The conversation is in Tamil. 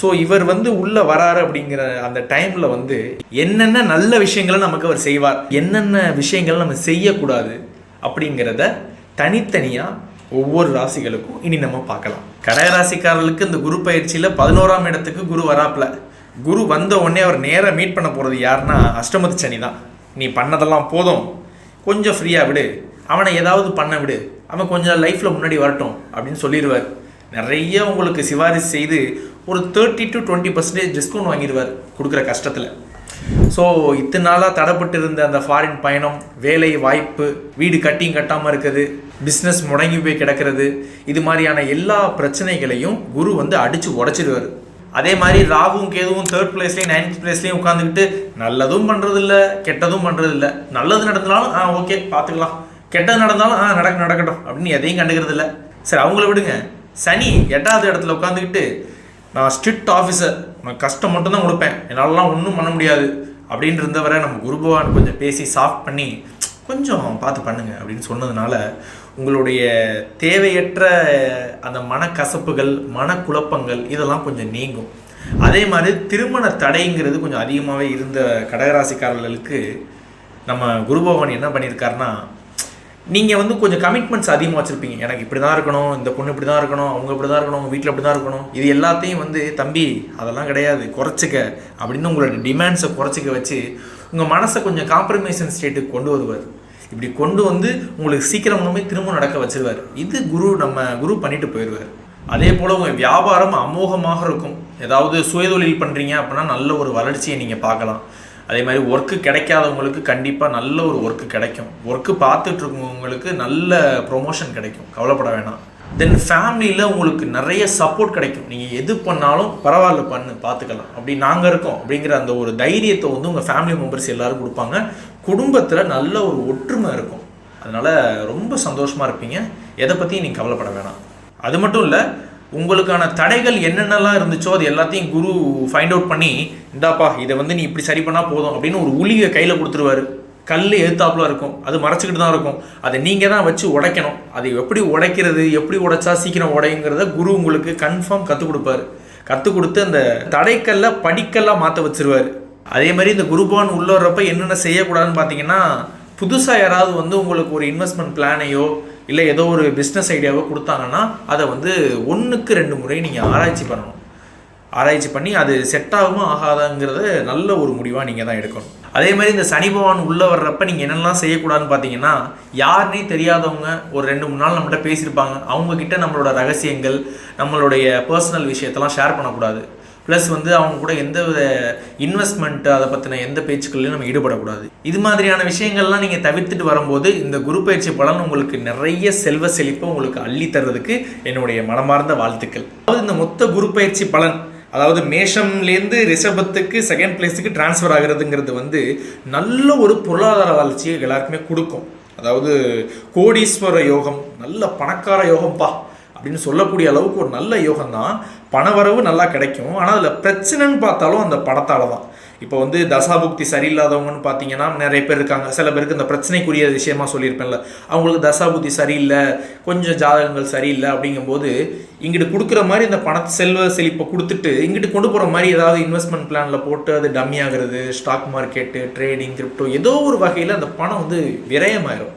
ஸோ இவர் வந்து உள்ளே வராரு அப்படிங்கிற அந்த டைமில் வந்து என்னென்ன நல்ல விஷயங்களை நமக்கு அவர் செய்வார் என்னென்ன விஷயங்களை நம்ம செய்யக்கூடாது அப்படிங்கிறத தனித்தனியாக ஒவ்வொரு ராசிகளுக்கும் இனி நம்ம பார்க்கலாம். கடகராசிக்காரர்களுக்கு இந்த குரு பயிற்சியில் பதினோராம் இடத்துக்கு குரு வராப்புல. குரு வந்த உடனே அவர் நேராக மீட் பண்ண போகிறது யாருன்னா அஷ்டமத்து சனி தான். நீ பண்ணதெல்லாம் போதும். கொஞ்சம் ஃப்ரீயாக விடு. அவனை ஏதாவது பண்ண விடு. அவன் கொஞ்சம் லைஃப்பில் முன்னாடி வரட்டும் அப்படின்னு சொல்லிடுவார் நிறைய உங்களுக்கு சிபாரிசு செய்து ஒரு thirty to twenty percentage discount வாங்கிடுவார் கொடுக்குற கஷ்டத்தில். ஸோ இத்தனை நாளாக தடைப்பட்டு இருந்த அந்த ஃபாரின் பயணம் வேலை வாய்ப்பு வீடு கட்டியும் கட்டாமல் இருக்குது பிஸ்னஸ் முடங்கி போய் கிடக்கிறது இது மாதிரியான எல்லா பிரச்சனைகளையும் குரு வந்து அடித்து உடச்சிடுவார். அதே மாதிரி ராகுவும் கேதுவும் தேர்ட் பிளேஸ்லேயும் நைன்த் பிளேஸ்லேயும் உட்காந்துக்கிட்டு நல்லதும் பண்ணுறதில்ல கெட்டதும் பண்ணுறதில்ல நல்லது நடந்தாலும் ஆ ஓகே பார்த்துக்கலாம். கெட்டது நடந்தாலும் ஆ நடக்க நடக்கட்டும் அப்படின்னு எதையும் கண்டுக்கிறது இல்லை சரி அவங்கள விடுங்க. சனி எட்டாவது இடத்துல உட்காந்துக்கிட்டு நான் ஸ்ட்ரிக்ட் ஆஃபீஸர் உனக்கு கஷ்டம் மட்டும்தான் கொடுப்பேன். என்னாலலாம் ஒன்றும் பண்ண முடியாது. அப்படின்னு இருந்தவரை நம்ம குரு பகவான் கொஞ்சம் பேசி சாஃப்ட் பண்ணி கொஞ்சம் பார்த்து பண்ணுங்க அப்படின்னு சொன்னதுனால உங்களுடைய தேவையற்ற அந்த மனக்கசப்புகள் மனக்குழப்பங்கள் இதெல்லாம் கொஞ்சம் நீங்கும். அதே மாதிரி திருமண தடைங்கிறது கொஞ்சம் அதிகமாகவே இருந்த கடகராசிக்காரர்களுக்கு நம்ம குரு பகவான் என்ன பண்ணியிருக்காருன்னா நீங்கள் வந்து கொஞ்சம் கமிட்மெண்ட்ஸ் அதிகமாக வச்சுருப்பீங்க. எனக்கு இப்படி தான் இருக்கணும் இந்த பொண்ணு இப்படி தான் இருக்கணும் அவங்க இப்படி தான் இருக்கணும் உங்கள் வீட்டில் இப்படி தான் இருக்கணும். இது எல்லாத்தையும் வந்து தம்பி அதெல்லாம் கிடையாது குறைச்சிக்க அப்படின்னு உங்களோட டிமாண்ட்ஸை குறைச்சிக்க வச்சு உங்கள் மனசை கொஞ்சம் காம்ப்ரமைசன் ஸ்டேட்டுக்கு கொண்டு வருவார். இப்படி கொண்டு வந்து உங்களுக்கு சீக்கிரம் ஒன்றுமே திரும்ப நடக்க வச்சிருவார். இது குரு நம்ம குரு பண்ணிட்டு போயிடுவார். அதே போல் உங்கள் வியாபாரம் அமோகமாக இருக்கும். ஏதாவது சுயதொழில் பண்ணுறீங்க அப்படின்னா நல்ல ஒரு வளர்ச்சியை நீங்கள் பார்க்கலாம். அதே மாதிரி ஒர்க்கு கிடைக்காதவங்களுக்கு கண்டிப்பாக நல்ல ஒரு ஒர்க்கு கிடைக்கும். ஒர்க்கு பார்த்துட்டு இருக்கவங்களுக்கு நல்ல ப்ரொமோஷன் கிடைக்கும். கவலைப்பட வேணாம். தென் ஃபேமிலியில் உங்களுக்கு நிறைய சப்போர்ட் கிடைக்கும். நீங்கள் எது பண்ணாலும் பரவாயில்ல பண்ணு பார்த்துக்கலாம். அப்படி நாங்கள் இருக்கோம் அப்படிங்கிற அந்த ஒரு தைரியத்தை வந்து உங்கள் ஃபேமிலி மெம்பர்ஸ் எல்லோரும் கொடுப்பாங்க. குடும்பத்தில் நல்ல ஒரு ஒற்றுமை இருக்கும். அதனால் ரொம்ப சந்தோஷமாக இருப்பீங்க. எதை பற்றியும் நீங்கள் கவலைப்பட வேணாம். அது மட்டும் இல்லை உங்களுக்கான தடைகள் என்னென்னலாம் இருந்துச்சோ அது எல்லாத்தையும் குரு ஃபைண்ட் அவுட் பண்ணி இந்தாப்பா இதை வந்து நீ இப்படி சரி பண்ணால் போதும் அப்படின்னு ஒரு உளிகை கையில் கொடுத்துருவாரு. கல் எழுத்தாப்புல இருக்கும். அது மறைச்சிக்கிட்டு தான் இருக்கும். அதை நீங்கள் தான் வச்சு உடைக்கணும். அதை எப்படி உடைக்கிறது எப்படி உடைச்சா சீக்கிரம் உடையுங்கிறத குரு உங்களுக்கு கன்ஃபார்ம் கற்றுக் கொடுப்பாரு. கற்றுக் கொடுத்து அந்த தடைக்கல்ல படிக்கல்லாம் மாற்ற வச்சிருவார். அதே மாதிரி இந்த குருபான் உள்ள வர்றப்ப என்னென்ன செய்யக்கூடாதுன்னு பார்த்தீங்கன்னா புதுசாக யாராவது வந்து உங்களுக்கு ஒரு இன்வெஸ்ட்மெண்ட் பிளானையோ இல்லை ஏதோ ஒரு பிஸ்னஸ் ஐடியாவோ கொடுத்தாங்கன்னா அதை வந்து ஒன்றுக்கு ரெண்டு முறை நீங்கள் ஆராய்ச்சி பண்ணணும். ஆராய்ச்சி பண்ணி அது செட் ஆகுமா ஆகாதாங்கிறத நல்ல ஒரு முடிவாக நீங்கள் தான் எடுக்கணும். அதே மாதிரி இந்த சனி பகவான் உள்ளே வர்றப்ப நீங்கள் என்னெல்லாம் செய்யக்கூடாதுன்னு பார்த்தீங்கன்னா யாருனே தெரியாதவங்க ஒரு ரெண்டு மூணு நாள் நம்மகிட்ட பேசியிருப்பாங்க. அவங்கக்கிட்ட நம்மளோட ரகசியங்கள் நம்மளுடைய பர்சனல் விஷயத்தெல்லாம் ஷேர் பண்ணக்கூடாது. ப்ளஸ் வந்து அவங்க கூட எந்த வித இன்வெஸ்ட்மெண்ட் அதை பற்றின எந்த பேச்சுக்கள்லையும் நம்ம ஈடுபடக்கூடாது. இது மாதிரியான விஷயங்கள்லாம் நீங்கள் தவிர்த்துட்டு வரும்போது இந்த குரு பயிற்சி பலன் உங்களுக்கு நிறைய செல்வ செழிப்பை உங்களுக்கு அள்ளி தர்றதுக்கு என்னுடைய மனமார்ந்த வாழ்த்துக்கள். அதாவது இந்த மொத்த குரு பயிற்சி பலன் அதாவது மேஷம்லேருந்து ரிஷபத்துக்கு செகண்ட் பிளேஸுக்கு டிரான்ஸ்ஃபர் ஆகுறதுங்கிறது வந்து நல்ல ஒரு பொருளாதார வளர்ச்சியை எல்லாருக்குமே கொடுக்கும். அதாவது கோடீஸ்வர யோகம் நல்ல பணக்கார யோகம்ப்பா அப்படின்னு சொல்லக்கூடிய அளவுக்கு ஒரு நல்ல யோகம் தான் பணவரவு நல்லா கிடைக்கும். ஆனால் அதில் பிரச்சனைன்னு பார்த்தாலும் அந்த பணத்தால் தான் இப்போ வந்து தசாபுக்தி சரியில்லாதவங்கன்னு பார்த்தீங்கன்னா நிறைய பேர் இருக்காங்க. சில பேருக்கு இந்த பிரச்சனைக்குரிய விஷயமா சொல்லியிருப்பேன்ல. அவங்களுக்கு தசாபுக்தி சரியில்லை கொஞ்சம் ஜாதகங்கள் சரியில்லை அப்படிங்கும்போது இங்கிட்டு கொடுக்குற மாதிரி இந்த பண செல்வ செழிப்பை கொடுத்துட்டு இங்கிட்டு கொண்டு போகிற மாதிரி ஏதாவது இன்வெஸ்ட்மெண்ட் பிளானில் போட்டு அது டம்மி ஆகுறது ஸ்டாக் மார்க்கெட்டு ட்ரேடிங் கிரிப்டோ ஏதோ ஒரு வகையில் அந்த பணம் வந்து விரயமாயிரும்.